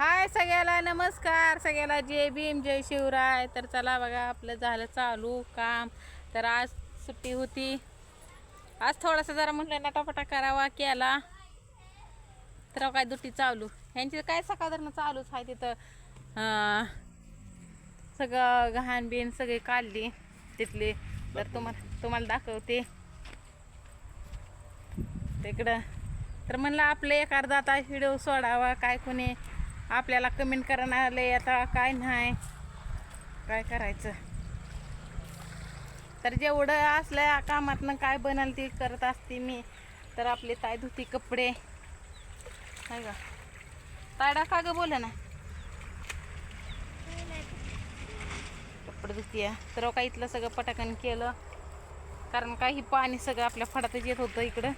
हाय सगळ्याला नमस्कार. सगळ्याला जय भीम जय शिवराय. तर चला बघा आपलं झालं चालू काम. तर आज सुट्टी होती. आज थोडासा जरा म्हटलं नटापटा करावा केला. तर काय दुट्टी चालू. ह्यांची काय सकाळधरणं चालूच आहे तिथं. सगळं घाण बिन सगळी काढली तिथली. तर तुम्हाला तुम्हाला दाखवते. तिकडं तर म्हणलं आपलं एक अर्धा आता व्हिडिओ सोडावा काय कोणी आपल्याला कमेंट करणार आले आता काय नाही. काय करायचं? तर जेवढं असल्या कामातनं काय बनल ती करत असते मी. तर आपले ताय धुती कपडे. नाही का? तायडा का ग बोला ना कपडे धुती तर हो काय इथलं सगळं पटाकन केलं. कारण काही पाणी सगळं आपल्या फडातच येत होतं इकडं.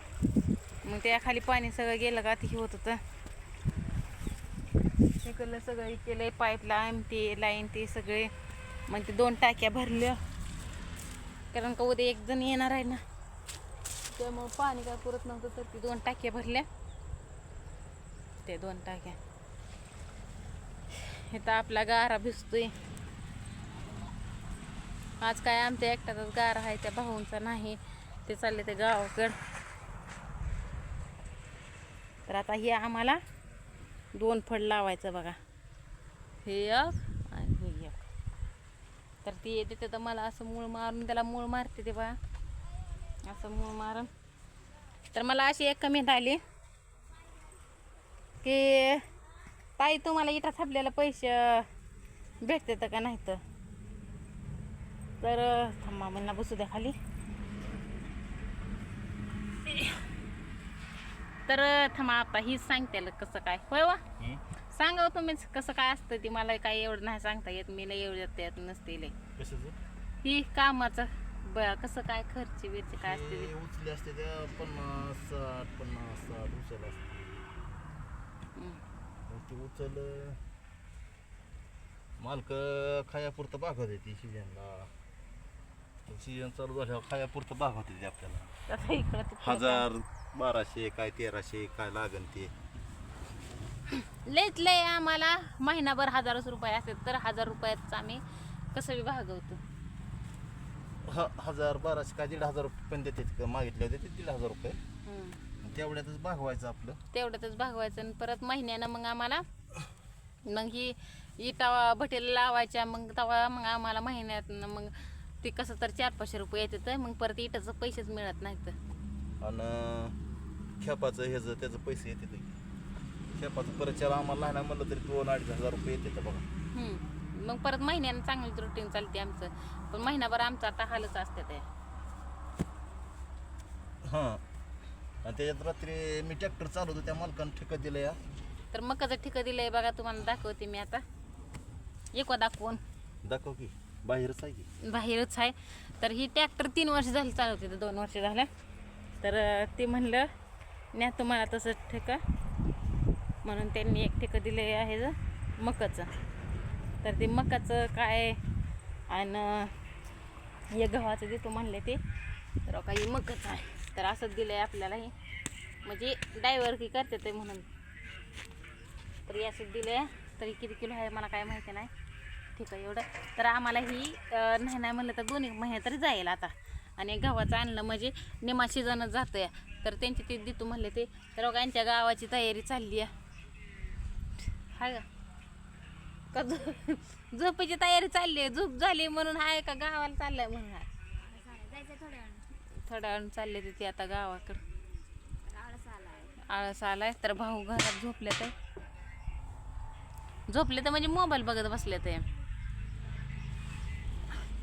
मग त्या खाली पाणी सगळं गेलं का? ते होत होतं. इकडलं सगळं केलं केलंय पाईप लाईन ते लाईन ते सगळे. मग ते दोन टाक्या भरल्या. कारण का उद्या एक जण येणार आहे ना. त्यामुळं पाणी काय पुरत नव्हतं तर ती दोन टाक्या भरल्या. ते दोन टाक्या. इथं आपला गारा भिजतोय. आज काय आमच्या एकट्याचाच गारा आहे त्या भाऊंचा नाही. ते चालले ते गावाकड. तर आता हे आम्हाला दोन फड लावायचं बघा. हे एक आणि हे एक. तर ती येते तर मला असं मूळ मारून त्याला मूळ मारते ते बघा. असं मूळ मारून. तर मला अशी एक कमेंट आली की ताई तुम्हाला इटा थापल्याला पैसे भेटते का नाही तर तर थांबा म्हणला बसू द्या खाली. तर थांबा आता हीच सांगते कसं काय. होय वा? सांगा हो तुम्हीच कसं काय असतं ती. मला काही एवढं नाही सांगता येत. मी लय एवढं येत नसते ही कामाचं. ब कसं काय खर्च बिर्च काय असते. उचले असते त्या पन्नास साठ पन्नास साठ उचल असते. ती उचल मालक खायापुरतं भागवते ती सीजनला सीजन चालू झाल्यावर खायापुरतं भागवते ती आपल्याला. आता इकडं तिकडं हजार बाराशे काय तेराशे काय लागन ते. लयच लय आम्हाला महिनाभर हजारच रुपये असतात तर हजार रुपयाचं आम्ही कसं बी भागवतो. ह हजार बाराशे काय दीड हजार रुपये पण देते का? मागितले होते ते दीड हजार रुपये. हम्म. तेवढ्यातच भागवायचं आपलं. तेवढ्यातच भागवायचं आणि परत महिन्यानं मग आम्हाला मग ही इटा भटेला लावायच्या मग तेव्हा मग आम्हाला महिन्यात मग ते कसं तर चार पाचशे रुपये येते तर मग परत इटाचं पैसेच मिळत नाहीत. आणि खेपाचं ह्याचं त्याचं पैसे येते ते खेपाचं परत आम्हाला नाही म्हणलं तरी दोन अडीच हजार रुपये येते बघा. हम्म. मग परत महिन्यानं चांगलीच रुटीन चालते आमचं. पण महिनाभर आमचं आता हालच असते ते. हां. आणि त्याच्यात रात्री मी ट्रॅक्टर चालवतो त्या मालकानं ठेका दिलं या तर मग कसं ठिकं दिलंय बघा तुम्हाला दाखवते मी आता. एक दाखवून. दाखव की. बाहेरच आहे की? बाहेरच आहे. तर ही ट्रॅक्टर तीन वर्ष झाली चालवते तर दोन वर्ष झालं तर ते म्हणलं न्या तुम्हाला तसंच ठेका. म्हणून त्यांनी एक ठेकं दिलं आहे ज मकाचं. तर ते मकाचं काय आणि हे गव्हाचं देतो म्हणले ते तर काही मकच आहे. तर असंच दिलं आहे आपल्याला हे. म्हणजे डायव्हर की करते ते म्हणून. तर हे दिलं आहे तरी किती किलो आहे मला काय माहिती नाही. ठीक आहे एवढं. तर आम्हाला ही नाही नाही म्हणलं तर दोन एक महिने तरी जाईल आता. आणि गव्हाचं आणलं म्हणजे निमा शिजनच जातं या तर त्यांची ते देतो म्हणले ते तर यांच्या गावाची तयारी चालली आहे. हाय का झो- झोपेची तयारी चालली आहे. झोप झाली म्हणून हाय का गावाला चाललंय म्हणून हाय. थोड्या वेळ चालले ते आता गावाकडं. आळस आलाय. तर भाऊ घरात झोपले तर झोपले तर म्हणजे मोबाईल बघत बसले ते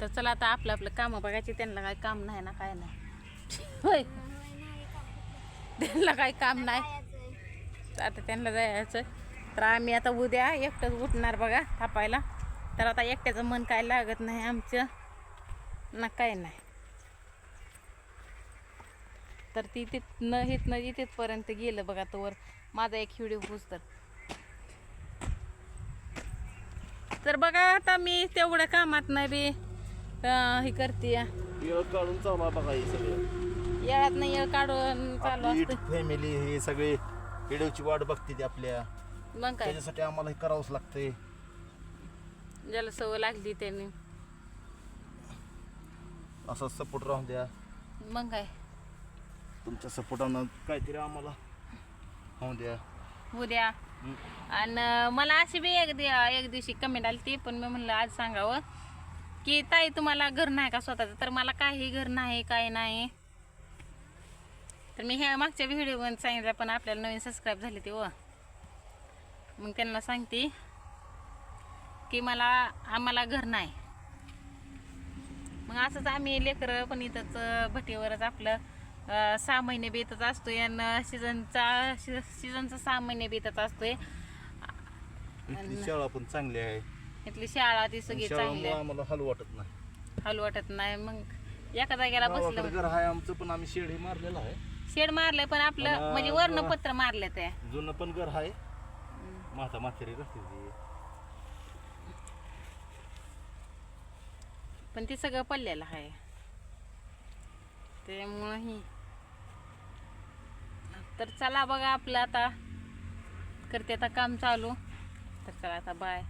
तर चला आता आपलं आपलं कामं बघायची त्यांना काय काम नाही ना काय नाही. होय. त्यांना काय काम नाही. आता त्यांना जायचं. तर आम्ही आता उद्या एकटंच उठणार बघा थापायला. तर आता एकट्याचं मन काय लागत नाही आमचं. ना काय नाही. तर ती तिथनं हिथनं तिथपर्यंत गेलं बघा तोवर. माझा एक व्हिडिओ तर तर बघा आता मी तेवढ्या कामात नाही बी. हे करते. येळ काढून चालू बघा हे सगळं. येळात नाही येळ काढून चालू आपली असतं. फॅमिली हे सगळे व्हिडिओची वाट बघते ती आपल्या. मग काय? त्याच्यासाठी आम्हाला हे करावंच लागतंय. ज्याला सवय लागली त्यांनी. असा सपोर्ट राहून द्या. मग काय? तुमच्या सपोर्टानं काहीतरी आम्हाला होऊन द्या. उद्या. आणि मला अशी बी एक दि- एक दिवशी कमेंट आली ती पण मी म्हणलं आज सांगावं. की ताई तुम्हाला घर नाही का स्वतःचं? तर मला काही घर नाही काय नाही. तर मी ह्या मागच्या व्हिडिओमध्ये सांगितलं पण आपल्याला नवीन सबस्क्राईब झाली ती व मग त्यांना सांगते की मला आम्हाला घर नाही. मग असंच आम्ही लेकरं पण इथंच भटीवरच आपलं सहा महिने बेतच असतोय आणि सीझनचा सीझनचा सहा महिने बेतच असतोय. शाळा पण चांगली आहे. इथली शाळा ती सगळी चांगली आहे. आम्हाला हल वाटत नाही. हलू वाटत नाही. मग एका जागेला गावाकडे बसलं घर आहे आमचं पण आम्ही शेड हे मारलेलं आहे. शेड मारलंय पण आपलं म्हणजे वर्ण पत्र मारलं ते. जुनं पण घर आहे. माता माथेरी राहते ती. पण ते सगळं पडलेलं आहे. त्यामुळं ही तर चला बघा आपलं आता. करते आता काम चालू. तर चला आता बाय.